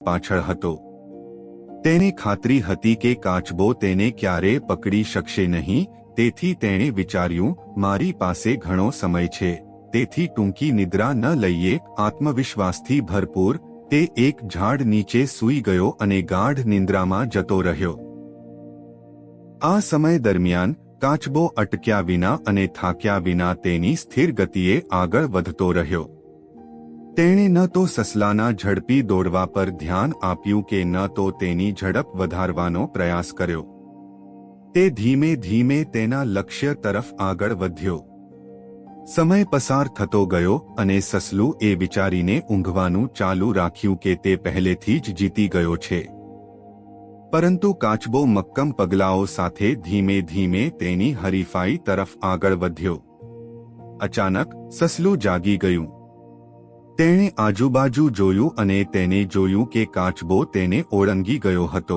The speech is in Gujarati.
પાછળ હતો. તેને ખાતરી હતી કે કાચબો તેને ક્યારે પકડી શકશે નહીં, તેથી તેણે વિચાર્યું, મારી પાસે ઘણો સમય છે, તેથી ટૂંકી નિદ્રા ન લઈએ, આત્મવિશ્વાસથી ભરપૂર, તે એક ઝાડ નીચે સૂઈ ગયો અને ગાઢ નિંદ્રામાં જતો રહ્યો. આ સમય દરમિયાન, કાચબો અટક્યા વિના અને થાક્યા વિના તેની સ્થિર ગતિએ આગળ વધતો રહ્યો. તેણે ન તો સસલાના ઝડપી દોડવા પર ધ્યાન આપ્યું કે ન તો તેની ઝડપ વધારવાનો પ્રયાસ કર્યો. તે ધીમે ધીમે તેના લક્ષ્ય તરફ આગળ વધ્યો. સમય પસાર થતો ગયો અને સસલું એ વિચારીને ઊંઘવાનું ચાલુ રાખ્યું કે તે પહેલેથી જ જીતી ગયો છે. પરંતુ કાચબો મક્કમ પગલાઓ સાથે ધીમે ધીમે તેની હરીફાઈ તરફ આગળ વધ્યો. અચાનક સસલું જાગી ગયું. તેણે આજુબાજુ જોયું અને તેને જોયું કે કાચબો તેને ઓળંગી ગયો હતો.